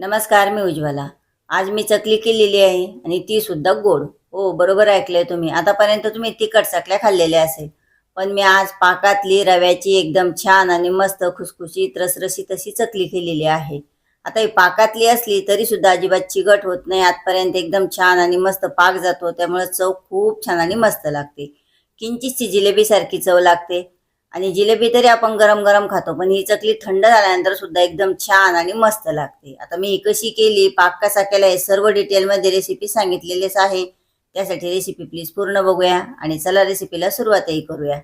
नमस्कार मी उज्ज्वला. आज मी चकली केलेली आहे आणि ती सुद्धा गोड. हो बरोबर ऐकलंय तुम्ही. आतापर्यंत तुम्ही तिखट चकल्या खाल्लेल्या असेल. पण मी आज पाकातली रव्याची एकदम छान आणि मस्त खुसखुशीत रसरशीत अशी चकली केलेली आहे. आता ही पाकातली असली तरी सुद्धा अजिबात चिकट होत नाही. आजपर्यंत एकदम छान आणि मस्त पाक जातो. त्यामुळे चव खूप छान आणि मस्त लागते. किंचितची जिलेबी सारखी चव लागते. आणि जिलेबी तरी आपण गरम गरम खातो पण ही चकली थंड झाल्यानंतर सुद्धा एकदम छान आणि मस्त लागते. आता मी ही कशी केली पाक कसा केला हे सर्व डिटेलमध्ये रेसिपी सांगितलेलीच आहे. त्यासाठी रेसिपी प्लीज पूर्ण बघूया आणि चला रेसिपीला सुरुवातही करूया.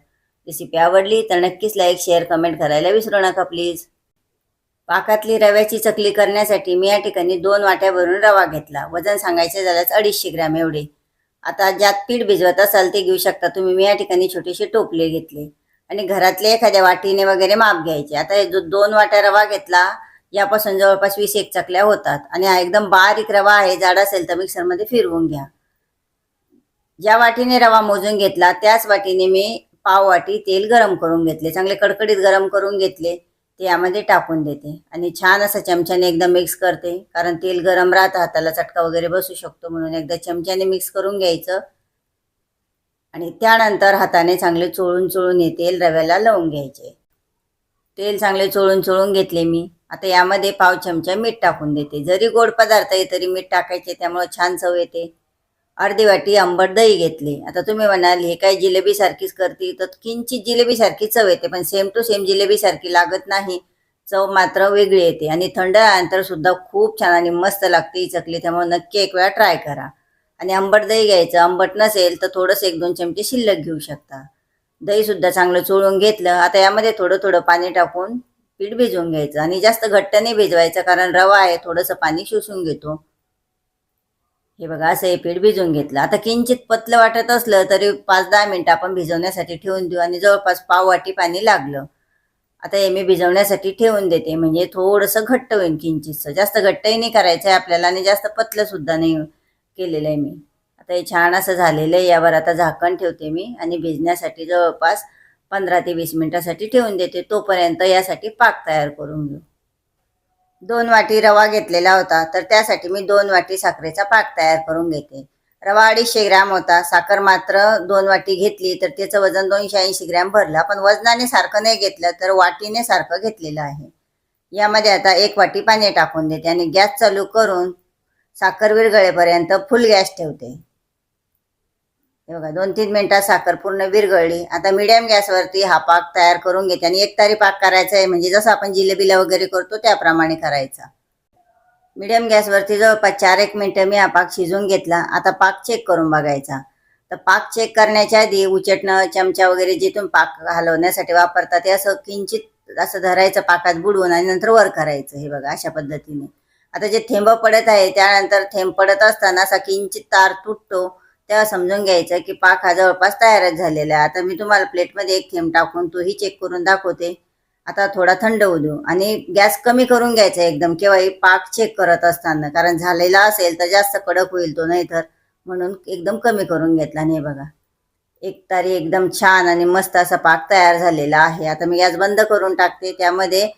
रेसिपी आवडली तर नक्कीच लाईक शेअर कमेंट करायला विसरू नका प्लीज पाकातली रव्याची चकली करण्यासाठी मी या ठिकाणी दोन वाट्या भरून रवा घेतला. वजन सांगायचे झाल्यास अडीचशे ग्रॅम एवढे. आता ज्यात पीठ भिजवत असाल ते घेऊ शकता. तुम्ही मी या ठिकाणी छोटेसे टोपले घेतले. आणि घरातले एखाद्या वाटीने वगैरे माप घ्यायचे. आता जो दोन वाट्या रवा घेतला यापासून जवळपास वीस एक चकल्या होतात. आणि हा एकदम बारीक रवा आहे जाड असेल तर मिक्सरमध्ये फिरवून घ्या. ज्या वाटीने रवा मोजून घेतला त्याच वाटीने मी पाव वाटी तेल गरम करून घेतले. चांगले कडकडीत गरम करून घेतले. ते यामध्ये टाकून देते. आणि छान असं चमच्याने एकदम मिक्स करते. कारण तेल गरम राहतं हाताला चटका वगैरे बसू शकतो म्हणून एकदा चमच्याने मिक्स करून घ्यायचं. आणि त्यानंतर हाताने चांगले चोळून चोळून हे तेल रव्याला लावून घ्यायचे. तेल चांगले चोळून चोळून घेतले मी. आता यामध्ये पाव चमचा मीठ टाकून देते. जरी गोड पदार्थ आहे तरी मीठ टाकायचे त्यामुळे छान चव येते. अर्धी वाटी आंबट दही घेतले. आता तुम्ही म्हणाल हे काय जिलेबी सारखीच करते? तर किंचित जिलेबी सारखी चव येते पण सेम टू सेम जिलेबी सारखी लागत नाही. चव मात्र वेगळी येते. आणि थंड झाल्यानंतर सुद्धा खूप छान आणि मस्त लागते ही चकली. त्यामुळे नक्की एक वेळा ट्राय करा. आणि आंबट दही घ्यायचं. आंबट नसेल तर थोडंसं एक दोन चमचे शिल्लक घेऊ शकता. दही सुद्धा चांगलं चोळून घेतलं. आता यामध्ये थोडं थोडं पाणी टाकून पीठ भिजवून घ्यायचं. आणि जास्त घट्ट नाही भिजवायचं कारण रवा आहे थोडंसं पाणी शोषून घेतो. हे बघा असं हे पीठ भिजवून घेतलं. आता किंचित पतलं वाटत असलं तरी पाच दहा मिनटं आपण भिजवण्यासाठी ठेवून देऊ. आणि जवळपास पाव वाटी पाणी लागलं. आता हे मी भिजवण्यासाठी ठेवून देते. म्हणजे थोडंसं घट्ट होईल किंचितचं जास्त घट्टही नाही करायचं आहे आपल्याला आणि जास्त पतलं सुद्धा नाही केलेलं आहे मी. आता हे छान असं झालेलं आहे. यावर आता झाकण ठेवते मी आणि भिजण्यासाठी जवळपास पंधरा ते वीस मिनटासाठी ठेवून देते. तोपर्यंत यासाठी पाक तयार करून घेऊ. दोन वाटी रवा घेतलेला होता तर त्यासाठी मी दोन वाटी साखरेचा पाक तयार करून घेते. रवा अडीचशे ग्रॅम होता. साखर मात्र दोन वाटी घेतली तर त्याचं वजन दोनशे ऐंशी ग्रॅम भरलं. पण वजनाने सारखं नाही घेतलं तर वाटीने सारखं घेतलेलं आहे. यामध्ये आता एक वाटी पाणी टाकून देते आणि गॅस चालू करून साखर विरघळेपर्यंत फुल गॅस ठेवते. हे बघा दोन तीन मिनिटात साखर पूर्ण विरघळली. आता मिडियम गॅसवरती हा पाक तयार करून घेते आणि एक तारी पाक करायचा आहे म्हणजे जसं आपण जिलेबीला वगैरे करतो त्याप्रमाणे करायचा. मिडियम गॅसवरती जवळपास चार एक मिनिटं मी हा पाक शिजून घेतला. आता पाक चेक करून बघायचा. तर पाक चेक करण्याच्या आधी उचटणं चमचा वगैरे जिथून पाक हलवण्यासाठी वापरतात ते असं किंचित असं धरायचं पाकात बुडवून आणि नंतर वर करायचं. हे बघा अशा पद्धतीने. आता जे थेंब पडत आहे त्यानंतर थेंब पडत असताना असा किंचित तार तुटतो. तेव्हा समजून घ्यायचं की पाक हा जवळपास तयारच झालेला आहे. आता मी तुम्हाला प्लेटमध्ये एक थेंब टाकून तोही चेक करून दाखवते. आता थोडा थंड होऊ देऊ. आणि गॅस कमी करून घ्यायचा एकदम केव्हाही पाक चेक करत असताना. कारण झालेला असेल तर जास्त कडक होईल तो नाही तर म्हणून एकदम कमी करून घेतला. नाही बघा एक तारी एकदम छान आणि मस्त असा पाक तयार झालेला आहे. आता मी गॅस बंद करून टाकते. त्यामध्ये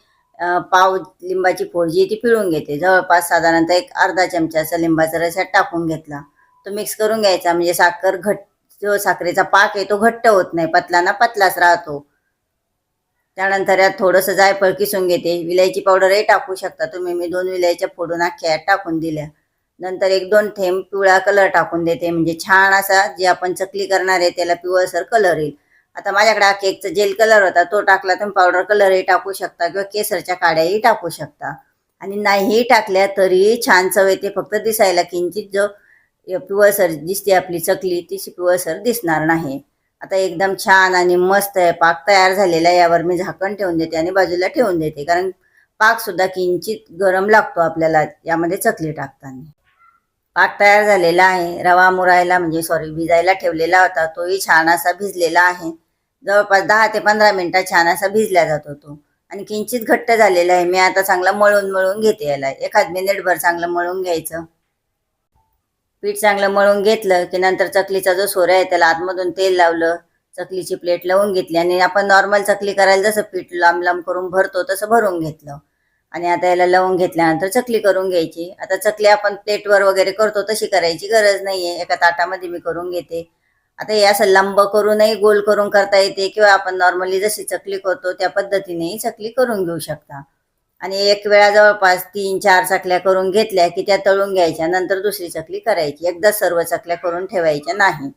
पाव लिंबाची फोड जी ती पिळून घेते. जवळपास साधारणतः एक अर्धा चमचा असा लिंबाचा रस यात टाकून घेतला. तो मिक्स करून घ्यायचा. म्हणजे साखर घट जो साखरेचा पाक आहे तो घट्ट होत नाही. पतला ना पतलाच राहतो. त्यानंतर यात थोडंसं जायफळ किसून घेते. विलायची पावडरही टाकू शकता तुम्ही. मी दोन विलायच्या फोडून अख्ख्या टाकून दिल्या. नंतर एक दोन थेंब पिवळा कलर टाकून देते. म्हणजे छान असा जे आपण चकली करणार आहे त्याला पिवळसर कलर येईल. आता माझ्याकडे हा केकचा जेल कलर होता तो टाकला तुम्ही पावडर कलरही टाकू शकता किंवा केसरच्या काड्याही टाकू शकता. आणि नाहीही टाकल्या तरी छान चव येते. फक्त दिसायला किंचित जो पिवळसर दिसते आपली चकली ती पिवळसर दिसणार नाही. आता एकदम छान आणि मस्त आहे. पाक तयार झालेला आहे. यावर मी झाकण ठेवून देते आणि बाजूला ठेवून देते. कारण पाक सुद्धा किंचित गरम लागतो आपल्याला यामध्ये चकली टाकताना. पाक तयार झालेला आहे. रवा मुरायला म्हणजे सॉरी भिजायला ठेवलेला होता. तोही छान असा भिजलेला आहे. जवळपास दहा ते पंधरा मिनिटात छान असा भिजला जातो तो आणि किंचित घट्ट झालेला आहे. मी आता चांगला मळून मळून घेते याला. एखाद मिनिटभर चांगलं मळून घ्यायचं. पीठ चांगलं मळून घेतलं की नंतर चकलीचा जो सोरा आहे त्याला आतमधून तेल लावलं. चकलीची प्लेट लावून घेतली आणि आपण नॉर्मल चकली करायला जसं पीठ लांब लांब करून भरतो तसं भरून घेतलं. आणि आता याला लावून घेतल्यानंतर चकली करून घ्यायची. आता चकली आपण प्लेटवर वगैरे करतो तशी करायची गरज नाहीये. एका ताटामध्ये मी करून घेते. आता हे असं लंब करूनही गोल करून करता येते किंवा आपण नॉर्मली जशी चकली करतो त्या पद्धतीनेही चकली करून घेऊ शकता. आणि एक वेळा जवळपास तीन चार चकल्या करून घेतल्या की त्या तळून घ्यायच्या नंतर दुसरी चकली करायची. एकदा सर्व चकल्या करून ठेवायच्या नाही.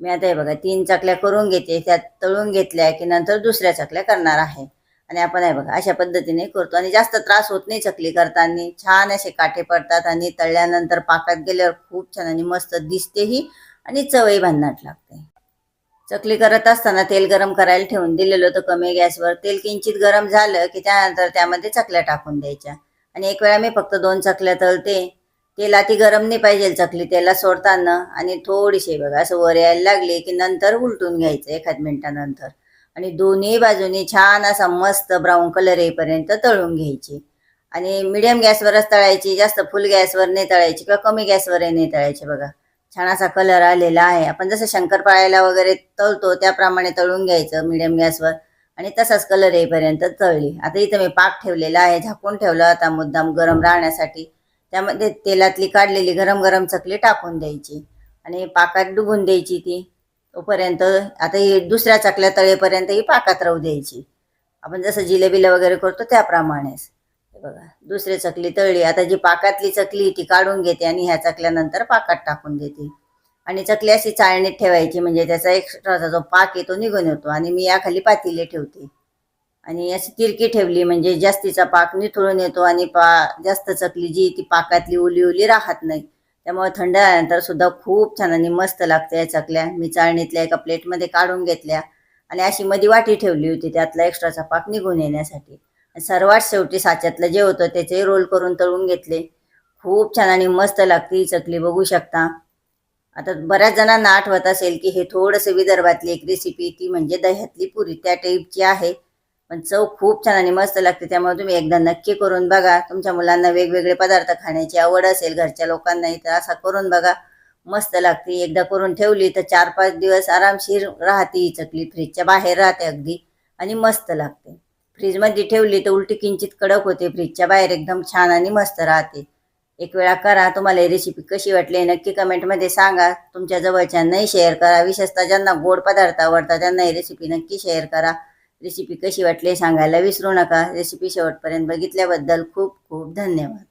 मी आता हे बघा तीन चकल्या करून घेते त्यात तळून घेतल्या की नंतर दुसऱ्या चकल्या करणार आहे. आणि आपण हे बघा अशा पद्धतीने करतो. आणि जास्त त्रास होत नाही चकली करताना. छान असे काठे पडतात आणि तळल्यानंतर पाकात गेल्यावर खूप छान आणि मस्त दिसतेही. आणि चवही भन्नाट लागते. चकली करत असताना तेल गरम करायला ठेवून दिलेलं होतं कमी गॅसवर. तेल किंचित गरम झालं की त्यानंतर त्यामध्ये चकल्या टाकून द्यायच्या. आणि एक वेळा मी फक्त दोन चकल्या तळते. तेल अति गरम नाही पाहिजे चकली तेला सोडताना. आणि थोडीशी बघा असं वर यायला लागली की नंतर उलटून घ्यायचं एखाद मिनिटानंतर. आणि दोन्ही बाजूनी छान असा मस्त ब्राऊन कलर येईपर्यंत तळून घ्यायची. आणि मिडियम गॅसवरच तळायची जास्त फुल गॅसवर नाही तळायची किंवा कमी गॅसवरही नाही तळायची बघा. छान असा कलर आलेला आहे. आपण जसं शंकरपाळ्याला वगैरे तळतो त्याप्रमाणे तळून घ्यायचं मिडियम गॅसवर आणि तसाच कलर येईपर्यंत तळली. आता इथं मी पाक ठेवलेला आहे झाकून ठेवला होता मुद्दाम गरम राहण्यासाठी. त्यामध्ये तेलातली काढलेली गरम गरम चकली टाकून द्यायची. आणि पाकात डुबून द्यायची ती. तोपर्यंत आता ही दुसऱ्या चकल्या तळेपर्यंत ही पाकात राहू द्यायची. आपण जसं जिलेबीला वगैरे करतो त्याप्रमाणेच. बघा दुसरी चकली तळली. आता जी पाकातली चकली ती काढून घेते आणि ह्या चकल्यानंतर पाकात टाकून देते. आणि चकली अशी चाळणीत ठेवायची म्हणजे त्याचा एक्स्ट्राचा जो पाक आहे तो निघून येतो आणि मी याखाली पातीले ठेवते. आणि अशी तिरकी ठेवली म्हणजे जास्तीचा पाक निथळून येतो आणि पा जास्त चकली जी ती पाकातली ओली ओली राहत नाही. त्यामुळे थंड झाल्यानंतर सुद्धा खूप छान आणि मस्त लागते या चकल्या. मी चाळणीतल्या एका प्लेटमध्ये काढून घेतल्या आणि अशी मधी वाटी ठेवली होती त्यातला एक्स्ट्राचा पाक निघून येण्यासाठी. सर्वात शेवटी साच्यातलं जे होतं त्याचे रोल करून तळून घेतले. खूप छान आणि मस्त लागते ही चकली बघू शकता. आता बऱ्याच जणांना आठवत असेल की हे थोडंसं विदर्भातली एक रेसिपी ती म्हणजे दह्यातली पुरी. त्या टाईपची आहे. पण चव खूप छान आणि मस्त लागते. त्यामुळे तुम्ही एकदा नक्की करून बघा. तुमच्या मुलांना वेगवेगळे पदार्थ खाण्याची आवड असेल घरच्या लोकांनाही तर असा करून बघा. मस्त लागते. एकदा करून ठेवली तर चार पाच दिवस आरामशीर राहते ही चकली. फ्रीजच्या बाहेर राहते अगदी. आणि मस्त लागते. फ्रीजमध्ये ठेवली तर उलटी किंचित कडक होते. फ्रीजच्या बाहेर एकदम छान आणि मस्त राहते. एक वेळा करा तुम्हाला ही रेसिपी कशी वाटली नक्की कमेंटमध्ये सांगा. तुमच्या जवळच्यांनाही शेअर करा. विशेषतः ज्यांना गोड पदार्थ आवडतात त्यांना ही रेसिपी नक्की शेअर करा. रेसिपी कशी वाटली सांगायला विसरू नका. रेसिपी शेवटपर्यंत बघितल्याबद्दल खूप खूप धन्यवाद.